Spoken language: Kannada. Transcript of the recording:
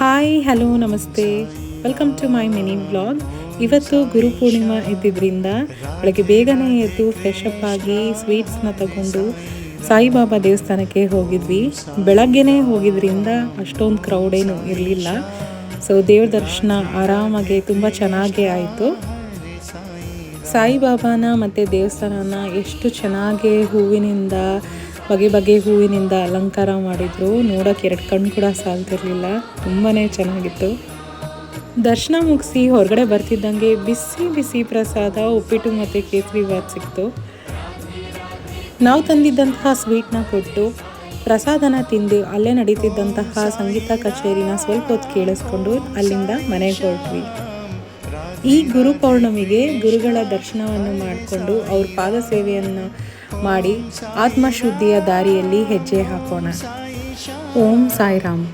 ಹಾಯ್ ಹಲೋ ನಮಸ್ತೆ. Welcome to my mini blog ಇವತ್ತು ಗುರು ಪೂರ್ಣಿಮಾ ಇದ್ದಿದ್ದರಿಂದ ಬೆಳಗ್ಗೆ ಬೇಗನೆ ಎದ್ದು ಫ್ರೆಶ್ ಅಪ್ ಆಗಿ ಸ್ವೀಟ್ಸ್ನ ತಗೊಂಡು ಸಾಯಿಬಾಬಾ ದೇವಸ್ಥಾನಕ್ಕೆ ಹೋಗಿದ್ವಿ. ಬೆಳಗ್ಗೆನೇ ಹೋಗಿದ್ರಿಂದ ಅಷ್ಟೊಂದು ಕ್ರೌಡ್ ಏನು ಇರಲಿಲ್ಲ. ಸೊ ದೇವ್ರ ದರ್ಶನ ಆರಾಮಾಗಿ ತುಂಬ ಚೆನ್ನಾಗೇ ಆಯಿತು. ಸಾಯಿಬಾಬಾನ ಮತ್ತು ದೇವಸ್ಥಾನನ ಎಷ್ಟು ಚೆನ್ನಾಗಿ ಹೂವಿನಿಂದ ಬಗೆ ಬಗೆ ಹೂವಿನಿಂದ ಅಲಂಕಾರ ಮಾಡಿದ್ರು. ನೋಡೋಕೆ ಎರಡು ಕಣ್ಣು ಕೂಡ ಸಾಲ್ತಿರ್ಲಿಲ್ಲ. ತುಂಬಾ ಚೆನ್ನಾಗಿತ್ತು. ದರ್ಶನ ಮುಗಿಸಿ ಹೊರಗಡೆ ಬರ್ತಿದ್ದಂಗೆ ಬಿಸಿ ಬಿಸಿ ಪ್ರಸಾದ, ಉಪ್ಪಿಟ್ಟು ಮತ್ತು ಕೇಸರಿ ಬಾತ್ ಸಿಕ್ತು. ನಾವು ತಂದಿದ್ದಂತಹ ಸ್ವೀಟ್ನ ಕೊಟ್ಟು ಪ್ರಸಾದನ ತಿಂದು ಅಲ್ಲೇ ನಡೀತಿದ್ದಂತಹ ಸಂಗೀತ ಕಚೇರಿನ ಸ್ವಲ್ಪ ಹೊತ್ತು ಕೇಳಿಸ್ಕೊಂಡು ಅಲ್ಲಿಂದ ಮನೆಗೆ ಹೊರಟ್ವಿ. ಈ ಗುರು ಪೌರ್ಣಮಿಗೆ ಗುರುಗಳ ದರ್ಶನವನ್ನು ಮಾಡಿಕೊಂಡು ಅವ್ರ ಪಾದ ಸೇವೆಯನ್ನು ಮಾಡಿ ಆತ್ಮಶುದ್ಧಿಯ ದಾರಿಯಲ್ಲಿ ಹೆಜ್ಜೆ ಹಾಕೋಣ. ಓಂ ಸಾಯಿರಾಮ್.